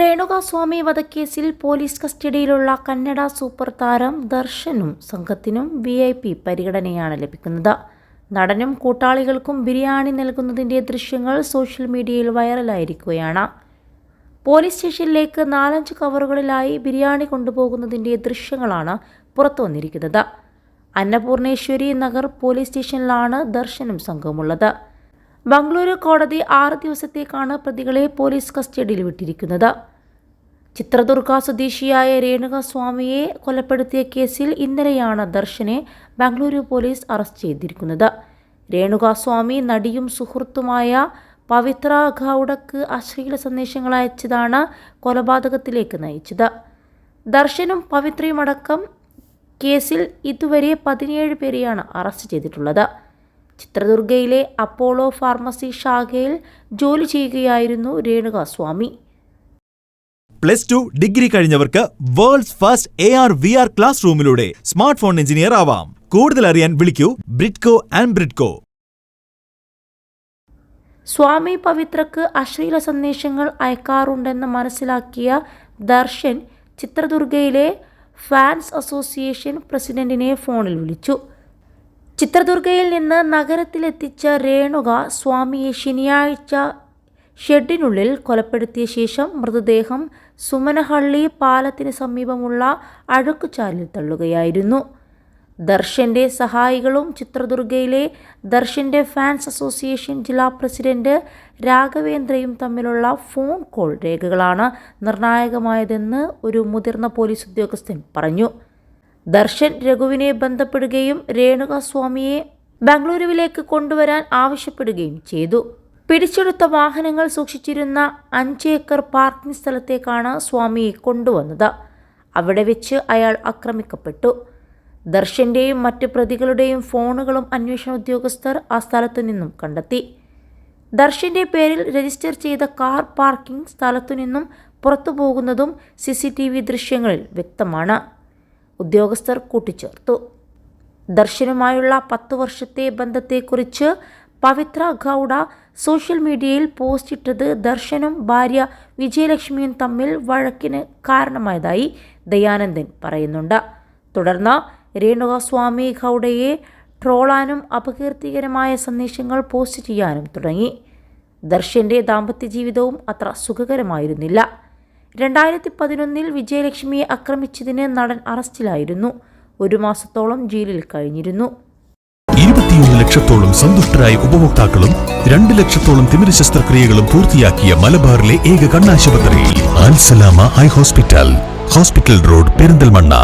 രേണുകാസ്വാമി വധക്കേസിൽ police കസ്റ്റഡിയിലുള്ള Kannada super താരം ദർശനും സംഘത്തിനും വി ഐ പി പരിഗണനയാണ് ലഭിക്കുന്നത്. നടനും കൂട്ടാളികൾക്കും ബിരിയാണി നൽകുന്നതിന്റെ ദൃശ്യങ്ങൾ സോഷ്യൽ മീഡിയയിൽ വൈറലായിരിക്കുകയാണ്. പോലീസ് സ്റ്റേഷനിലേക്ക് നാലഞ്ച് കവറുകളിലായി ബിരിയാണി കൊണ്ടുപോകുന്നതിന്റെ ദൃശ്യങ്ങളാണ് പുറത്തു വന്നിരിക്കുന്നത് അന്നപൂർണേശ്വരി നഗർ പോലീസ് സ്റ്റേഷനിലാണ് ദർശനും സംഘവുമുള്ളത്. ബംഗളൂരു കോടതി ആറ് ദിവസത്തേക്കാണ് പ്രതികളെ പോലീസ് കസ്റ്റഡിയിൽ വിട്ടിരിക്കുന്നത്. ചിത്രദുർഗ സ്വദേശിയായ രേണുക സ്വാമിയെ കൊലപ്പെടുത്തിയ കേസിൽ ഇന്നലെയാണ് ദർശനെ ബംഗളൂരു പോലീസ് അറസ്റ്റ് ചെയ്തിരിക്കുന്നത്. രേണുക സ്വാമി നടിയും സുഹൃത്തുമായ പവിത്ര ഗൗഡക്ക് അശ്ലീല സന്ദേശങ്ങൾ അയച്ചതാണ് കൊലപാതകത്തിലേക്ക് നയിച്ചത്. ദർശനും പവിത്രയുമടക്കം കേസിൽ ഇതുവരെ പതിനേഴ് പേരെയാണ് അറസ്റ്റ് ചെയ്തിട്ടുള്ളത്. ചിത്രദുർഗയിലെ അപ്പോളോ ഫാർമസി ശാഖയിൽ ജോലി ചെയ്യുകയായിരുന്നു Renukaswamy. Plus two degree കഴിഞ്ഞവർക്ക് world's first A R V R class റൂമിലൂടെ smart phone engineer ആവാം. കൂടുതൽ അറിയാൻ വിളിക്കൂ ബ്രിഡ്കോ ആൻഡ് ബ്രിഡ്കോ. സ്വാമി പവിത്രക്ക് അശ്ലീല സന്ദേശങ്ങൾ അയക്കാറുണ്ടെന്ന് മനസ്സിലാക്കിയ ദർശൻ ചിത്രദുർഗയിലെ ഫാൻസ് അസോസിയേഷൻ പ്രസിഡന്റിനെ ഫോണിൽ വിളിച്ചു. ചിത്രദുർഗയിൽ നിന്ന് നഗരത്തിലെത്തിച്ച രേണുക സ്വാമിയെ ശനിയാഴ്ച ഷെഡിനുള്ളിൽ കൊലപ്പെടുത്തിയ ശേഷം മൃതദേഹം സുമനഹള്ളി പാലത്തിന് സമീപമുള്ള അഴുക്കുചാലിൽ തള്ളുകയായിരുന്നു. ദർശന്റെ സഹായികളും ചിത്രദുർഗയിലെ ദർശന്റെ ഫാൻസ് അസോസിയേഷൻ ജില്ലാ പ്രസിഡന്റ് രാഘവേന്ദ്രയും തമ്മിലുള്ള ഫോൺ കോൾ രേഖകളാണ് നിർണായകമായതെന്ന് ഒരു മുതിർന്ന പോലീസ് ഉദ്യോഗസ്ഥൻ പറഞ്ഞു. ദർശൻ രഘുവിനെ ബന്ധപ്പെടുകയും രേണുക സ്വാമിയെ ബാംഗ്ലൂരുവിലേക്ക് കൊണ്ടുവരാൻ ആവശ്യപ്പെടുകയും ചെയ്തു. പിടിച്ചെടുത്ത വാഹനങ്ങൾ സൂക്ഷിച്ചിരുന്ന അഞ്ച് ഏക്കർ പാർക്കിംഗ് സ്ഥലത്തേക്കാണ് സ്വാമിയെ കൊണ്ടുവന്നത്. അവിടെ വെച്ച് അയാൾ ആക്രമിക്കപ്പെട്ടു. ദർശന്റെയും മറ്റ് പ്രതികളുടെയും ഫോണുകളും അന്വേഷണ ഉദ്യോഗസ്ഥർ ആ സ്ഥലത്തു നിന്നും കണ്ടെത്തി. ദർശന്റെ പേരിൽ രജിസ്റ്റർ ചെയ്ത കാർ പാർക്കിംഗ് സ്ഥലത്തു നിന്നും പുറത്തു പോകുന്നതും സി സി ടി വി ദൃശ്യങ്ങളിൽ വ്യക്തമാണ്. ഉദ്യോഗസ്ഥർ കൂട്ടിച്ചേർത്തു. ദർശനുമായുള്ള പത്തു വർഷത്തെ ബന്ധത്തെക്കുറിച്ച് പവിത്ര ഗൗഡ സോഷ്യൽ മീഡിയയിൽ പോസ്റ്റ് ഇട്ടത് ദർശനും ഭാര്യ വിജയലക്ഷ്മിയും തമ്മിൽ വഴക്കിന് കാരണമായതായി ദയാനന്ദൻ പറയുന്നുണ്ട്. തുടർന്ന് രേണുകസ്വാമി ഗൗഡയെ ട്രോളാനും അപകീർത്തികരമായ സന്ദേശങ്ങൾ പോസ്റ്റ് ചെയ്യാനും തുടങ്ങി. ദർശന്റെ ദാമ്പത്യ ജീവിതവും അത്ര സുഖകരമായിരുന്നില്ല. രണ്ടായിരത്തി പതിനൊന്നിൽ വിജയലക്ഷ്മിയെ ആക്രമിച്ചതിന് നടൻ അറസ്റ്റിലായിരുന്നു. ഒരു മാസത്തോളം ജയിലിൽ കഴിഞ്ഞിരുന്നു. ഇരുപത്തിയൊന്ന് ലക്ഷത്തോളം സന്തുഷ്ടരായ ഉപഭോക്താക്കളും രണ്ട് ലക്ഷത്തോളം തിമിര ശസ്ത്രക്രിയകളും പൂർത്തിയാക്കിയ മലബാറിലെ ഏക കണ്ണാശുപത്രി Al Salama eye hospital. Hospital road Perinthalmanna.